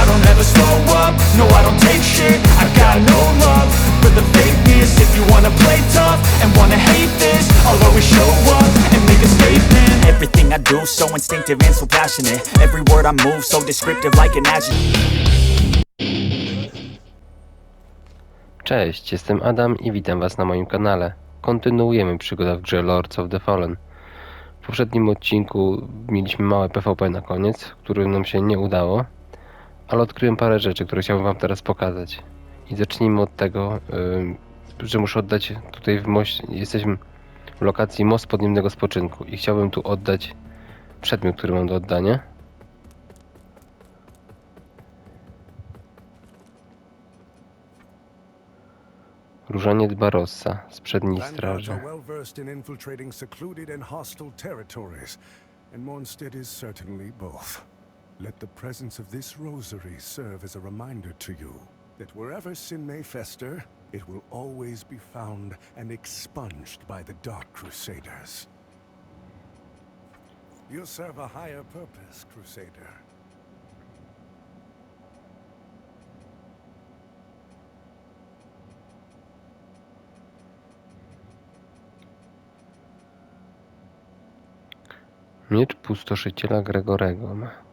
I don't ever slow up, no I don't take shit. Got no love. For the fakeness If you wanna play tough and wanna hate this I'll always show up and make a statement. Everything I do so instinctive and so passionate. Every word I move so descriptive like an adjective. Cześć, jestem Adam i witam Was na moim kanale. Kontynuujemy przygodę w grze Lords of the Fallen. W poprzednim odcinku mieliśmy małe PvP na koniec, które nam się nie udało, ale odkryłem parę rzeczy, które chciałbym Wam teraz pokazać. I zacznijmy od tego, że muszę oddać tutaj w moście, jesteśmy w lokacji Most Podniemnego Spoczynku i chciałbym tu oddać przedmiot, który mam do oddania. Różaniec Barossa z przedniej straży. and is certainly both. Let the presence of this rosary serve as a reminder to you that wherever sin may fester, it will always be found and expunged by the Dark Crusaders. You serve a higher purpose, Crusader. Miecz pustoszyciela Gregorego.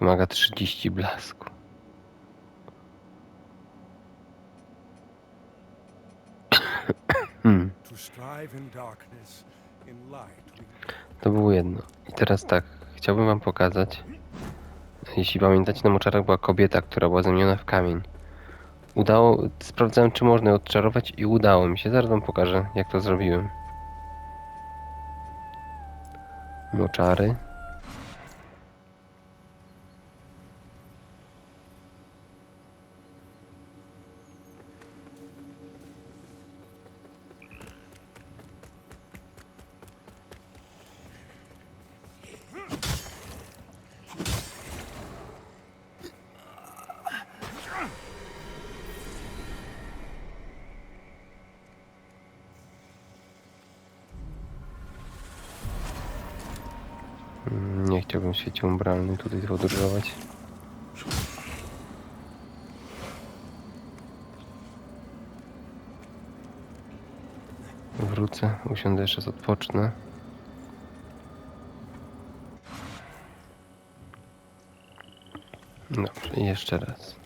Wymaga 30 blasku. Hmm, To było jedno. I teraz tak, chciałbym wam pokazać. Jeśli pamiętacie, na moczarach była kobieta, która była zamieniona w kamień. Udało, sprawdzałem czy można ją odczarować i udało mi się. Zaraz wam pokażę, jak to zrobiłem. Moczary. Nie chciałbym w świecie umbralnym tutaj podróżować. Wrócę, usiądę jeszcze, odpocznę. Dobrze, jeszcze raz.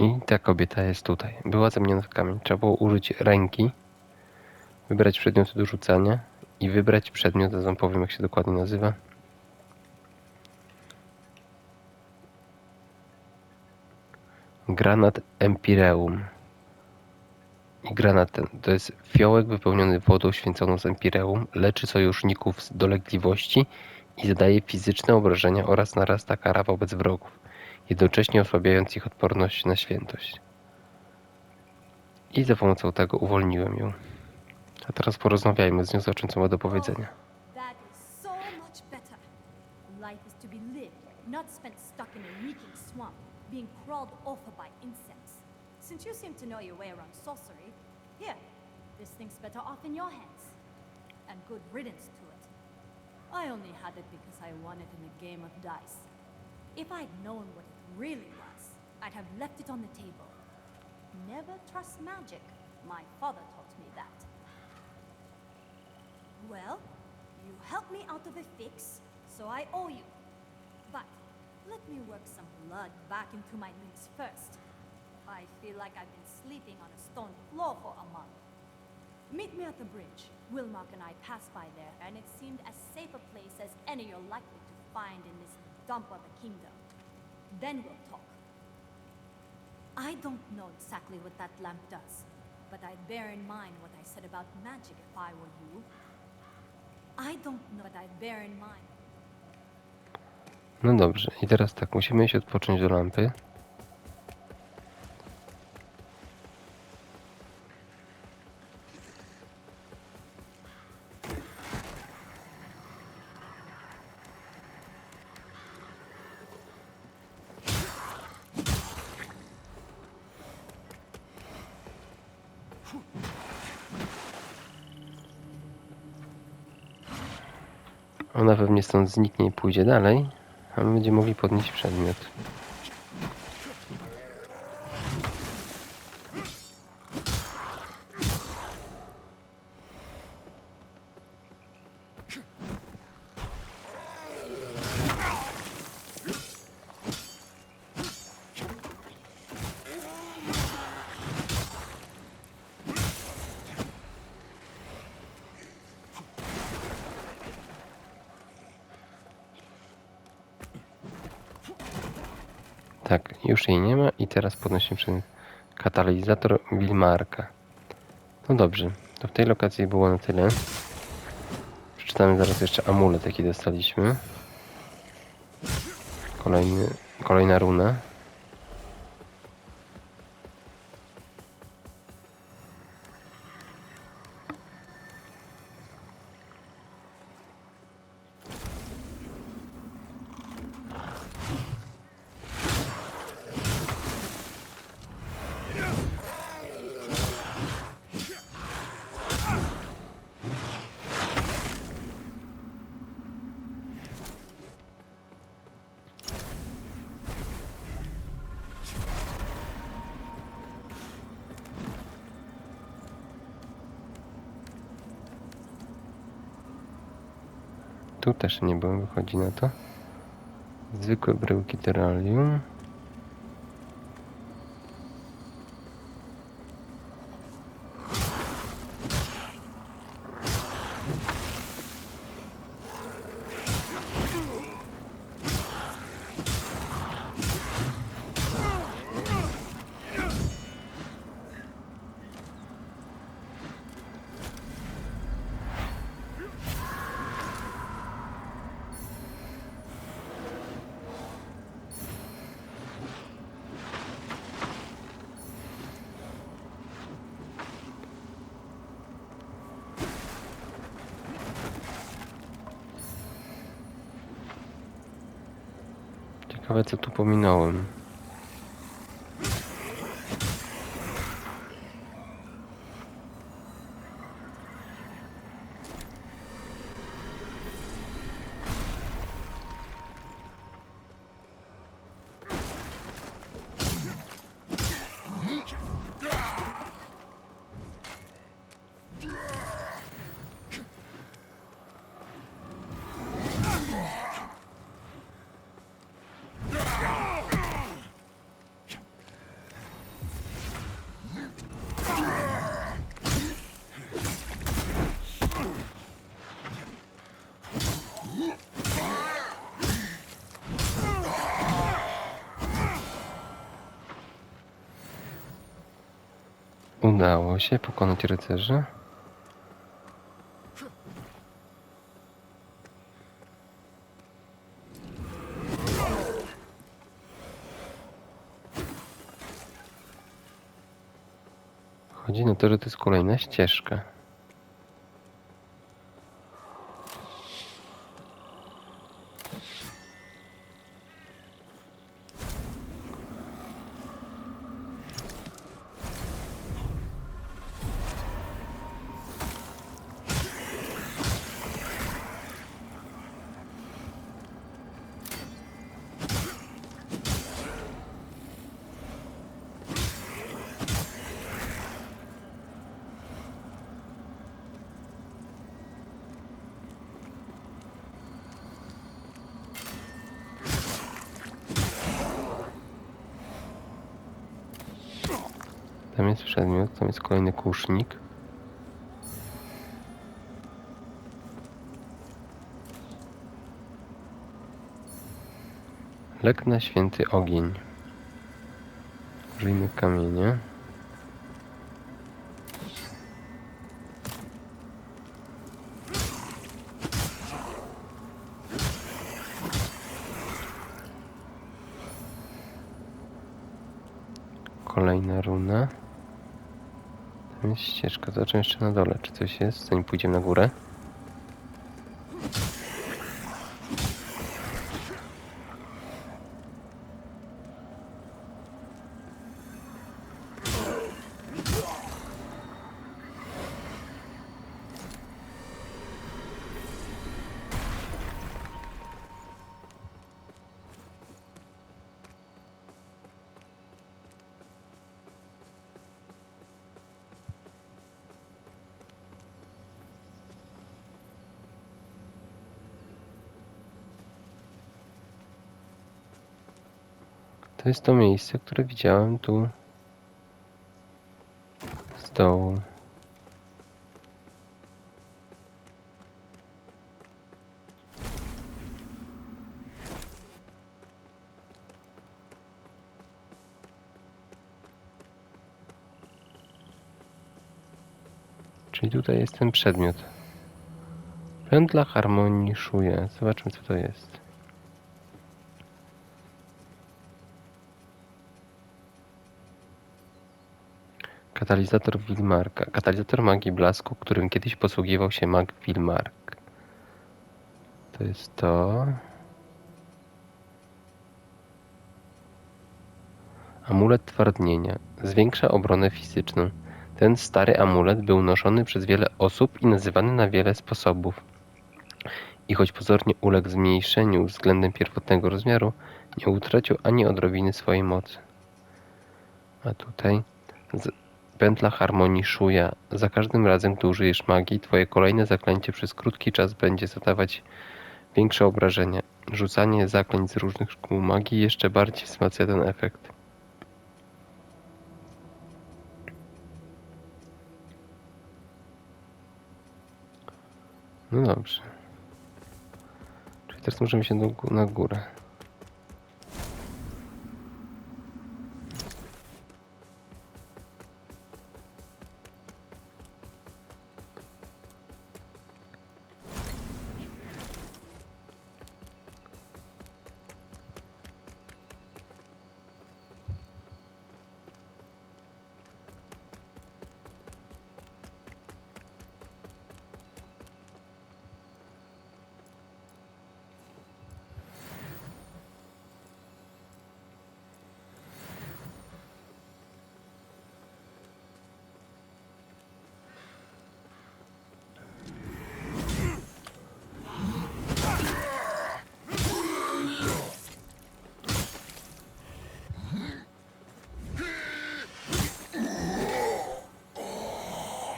I ta kobieta jest tutaj. Była zamieniona w kamień. Trzeba było użyć ręki, wybrać przedmioty do rzucania i wybrać przedmiot, zaraz wam powiem jak się dokładnie nazywa. Granat Empireum. I granat ten to jest fiołek wypełniony wodą święconą z Empireum, leczy sojuszników z dolegliwości i zadaje fizyczne obrażenia oraz narasta kara wobec wrogów jednocześnie osłabiając ich odporność na świętość. I za pomocą tego uwolniłem ją. A teraz porozmawiajmy z nią, zobaczymy co ma do powiedzenia. Insects. Since you seem to know your way around sorcery, here, this thing's better off in your hands. And good riddance to it. I only had it because I won it in a game of dice. If I'd known what really was, I'd have left it on the table. Never trust magic. My father taught me that. Well, you helped me out of a fix, so I owe you. But let me work some blood back into my limbs first. I feel like I've been sleeping on a stone floor for a month. Meet me at the bridge. Wilmark and I passed by there, and it seemed as safe a place as any you're likely to find in this dump of a kingdom. Then we'll talk. I don't know exactly what that lamp does, but I'd bear in mind what I said about magic if I were you. I don't know, but I'd bear in mind. No dobrze, i teraz tak, musimy iść odpocząć do lampy. Ona pewnie stąd zniknie i pójdzie dalej, a my będziemy mogli podnieść przedmiot. Tak, już jej nie ma i teraz podnosimy przedmiot. Katalizator Wilmarka. No dobrze, to w tej lokacji było na tyle. Przeczytamy zaraz jeszcze amulet, jaki dostaliśmy. Kolejny, kolejna runa. Tu też nie byłem, wychodzi na to. Zwykłe bryłki terrarium. Ciekawe co tu pominąłem. Udało się pokonać rycerzy. Chodzi na to, że to jest kolejna ścieżka. Jest przedmiot, tam jest kolejny kusznik. Lek na święty ogień. Użyjmy kamienia. Kolejna runa. Ścieżka. Zobaczymy jeszcze na dole, czy coś jest, zanim pójdziemy na górę. To jest to miejsce, które widziałem tu z dołu. Czyli tutaj jest ten przedmiot. Pętla harmonii szuje. Zobaczmy co to jest. Katalizator Wilmarka. Katalizator magii blasku, którym kiedyś posługiwał się mag Wilmark. To jest to. Amulet twardnienia. Zwiększa obronę fizyczną. Ten stary amulet był noszony przez wiele osób i nazywany na wiele sposobów. I choć pozornie uległ zmniejszeniu względem pierwotnego rozmiaru, nie utracił ani odrobiny swojej mocy. A tutaj z Pętla harmonii szuja. Za każdym razem, gdy użyjesz magii, twoje kolejne zaklęcie przez krótki czas będzie zadawać większe obrażenia. Rzucanie zaklęć z różnych szkół magii jeszcze bardziej wzmacnia ten efekt. No dobrze. Czyli teraz możemy się na górę.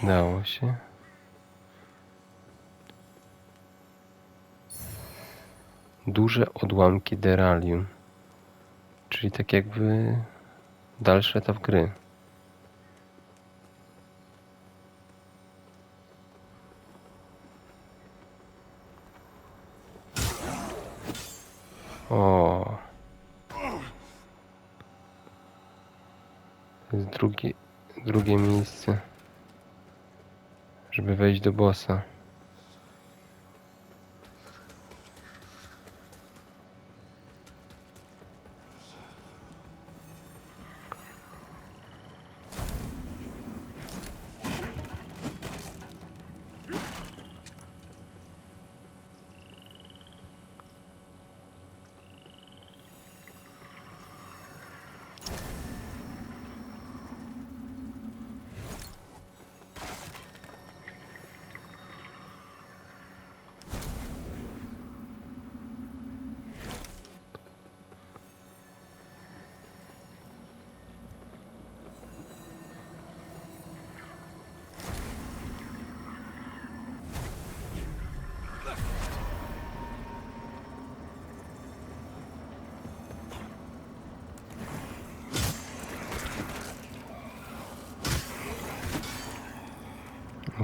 Dało się. Duże odłamki deralium. Czyli tak jakby dalszy etap gry. O. To jest drugie, drugie miejsce żeby wejść do bossa.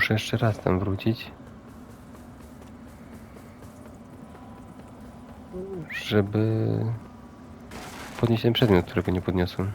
Muszę jeszcze raz tam wrócić. Żeby podnieść ten przedmiot, którego nie podniosłem.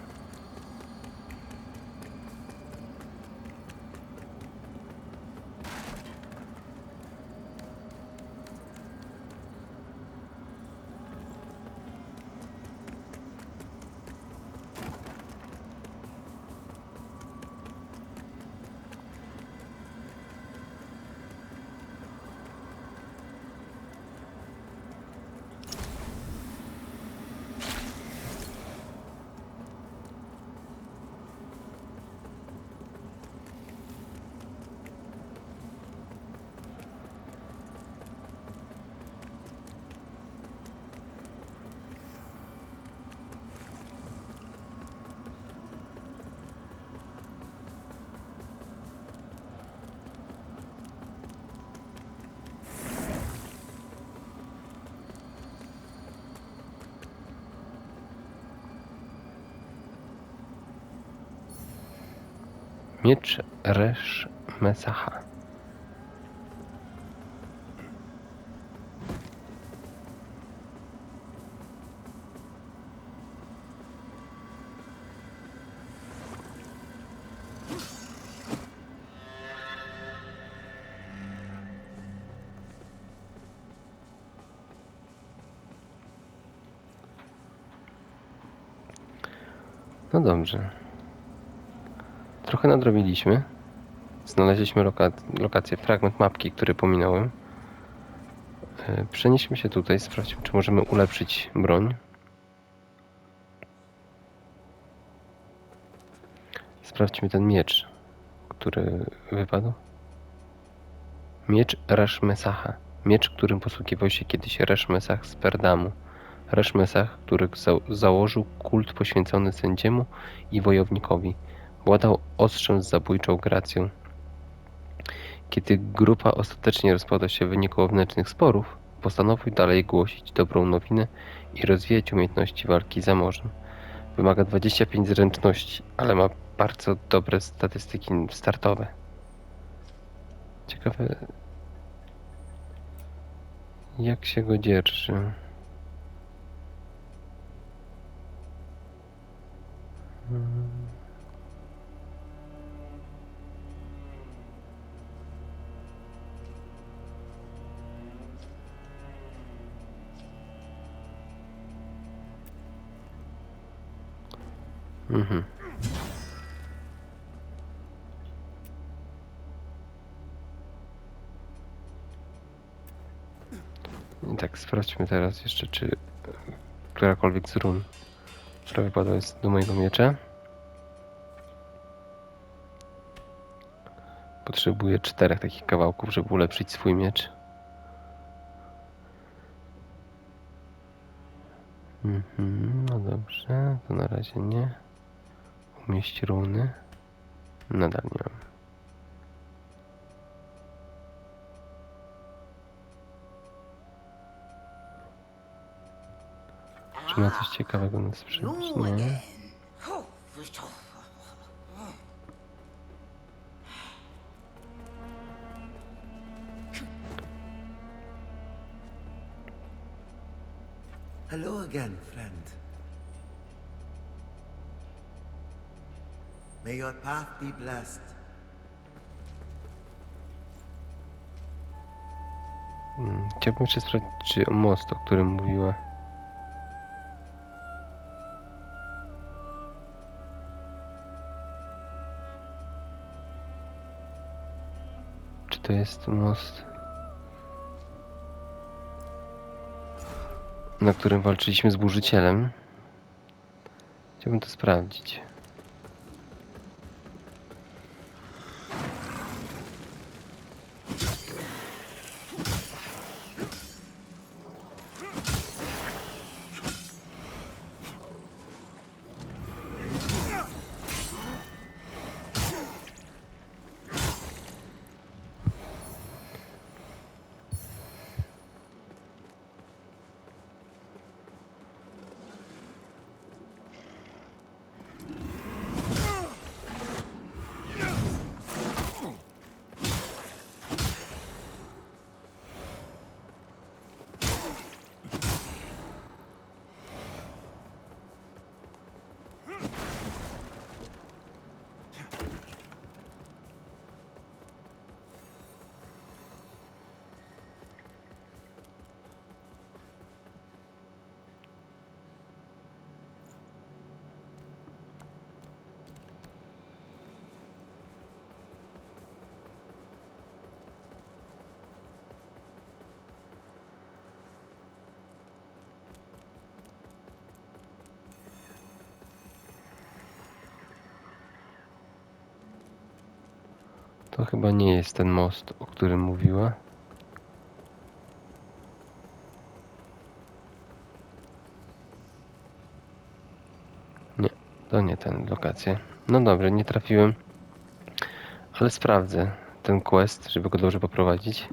Miecz Resz Mesacha. No dobrze. Trochę nadrobiliśmy. Znaleźliśmy loka lokację, fragment mapki, który pominąłem. E, Przenieśmy się tutaj, sprawdźmy, czy możemy ulepszyć broń. Sprawdźmy ten miecz, który wypadł. Miecz Reszmesacha. Miecz, którym posługiwał się kiedyś Reszmesach z Perdamu. Reszmesach, który za założył kult poświęcony sędziemu i wojownikowi. Władał ostrzem z zabójczą gracją. Kiedy grupa ostatecznie rozpadła się w wyniku wewnętrznych sporów, postanowił dalej głosić dobrą nowinę i rozwijać umiejętności walki za morzem. Wymaga 25 zręczności, ale ma bardzo dobre statystyki startowe. Ciekawe, jak się go dzierży. Mhm. I tak sprawdźmy teraz jeszcze, czy którakolwiek z run, która wypadła jest do mojego miecza. Potrzebuję czterech takich kawałków, żeby ulepszyć swój miecz. Mhm, no dobrze, to na razie nie. Umieść runy. Nadal nie mam. Czy ma coś ciekawego na sprzedaż? Nie. Hello again, friend. May your path be blessed. Mm, Chciałbym jeszcze sprawdzić, czy most, o którym mówiła. Czy to jest most, na którym walczyliśmy z burzycielem? Chciałbym to sprawdzić. To chyba nie jest ten most, o którym mówiła. Nie, to nie ten lokacja. No dobrze, nie trafiłem. Ale sprawdzę ten quest, żeby go dobrze poprowadzić.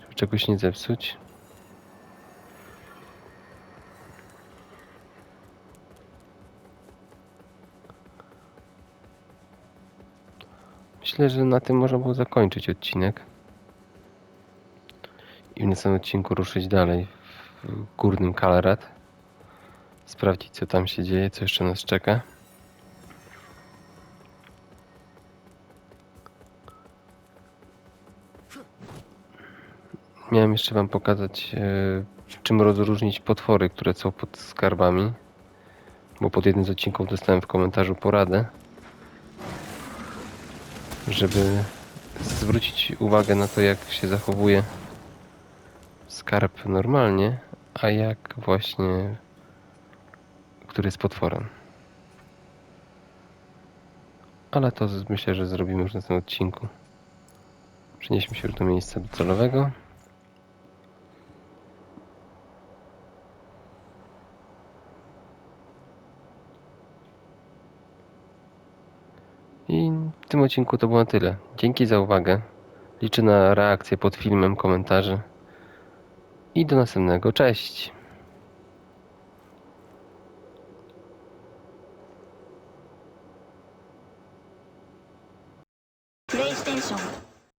Żeby czegoś nie zepsuć. Myślę, że na tym można było zakończyć odcinek. I w następnym odcinku ruszyć dalej w górnym Kalarat. Sprawdzić co tam się dzieje, co jeszcze nas czeka. Miałem jeszcze wam pokazać e, czym rozróżnić potwory, które są pod skarbami. Bo pod jednym z odcinków dostałem w komentarzu poradę żeby zwrócić uwagę na to, jak się zachowuje skarb normalnie, a jak właśnie, który jest potworem. Ale to myślę, że zrobimy już na tym odcinku. Przenieśmy się już do miejsca docelowego. I w tym odcinku to było na tyle. Dzięki za uwagę. Liczę na reakcję pod filmem, komentarze. I do następnego. Cześć!